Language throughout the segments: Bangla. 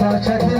কথা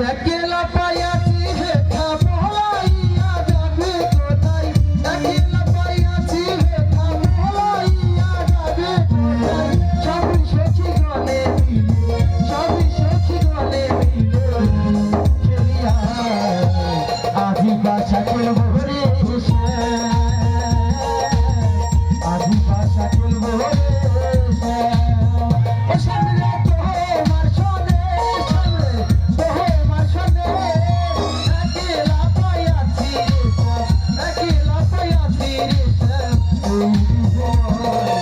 একলা পাইয়াছি হেথা মলাইয়া যাবে কোথায় একলা পাইয়াছি হেথা মলাইয়া যাবে কোথায় সবই সখী গলে মিলে সবই সখী গলে মিলে। খেলিয়া আধি বাসা খেলব পাইয়াছি